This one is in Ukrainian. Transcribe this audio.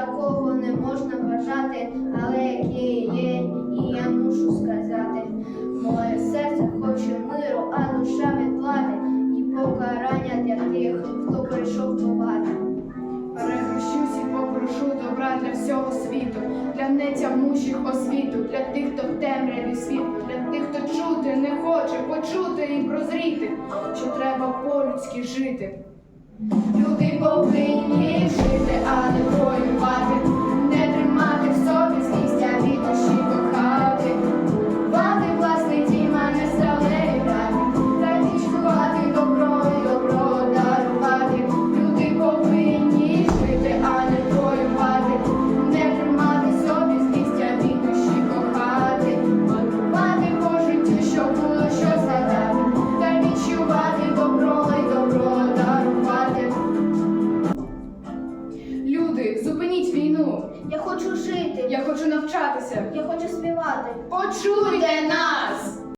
такого не можна бажати, але яке є, і я мушу сказати. Моє серце хоче миру, а душа відплати, і покарання для тих, хто прийшов до влади. Перехрещусь і попрошу добра для всього світу, для нетямущих освіту, для тих, хто в темряві світу, для тих, хто чути не хоче, почути і прозріти, що треба по-людськи жити. війну. Я хочу жити. Я хочу навчатися. Я хочу співати. Почуйте нас!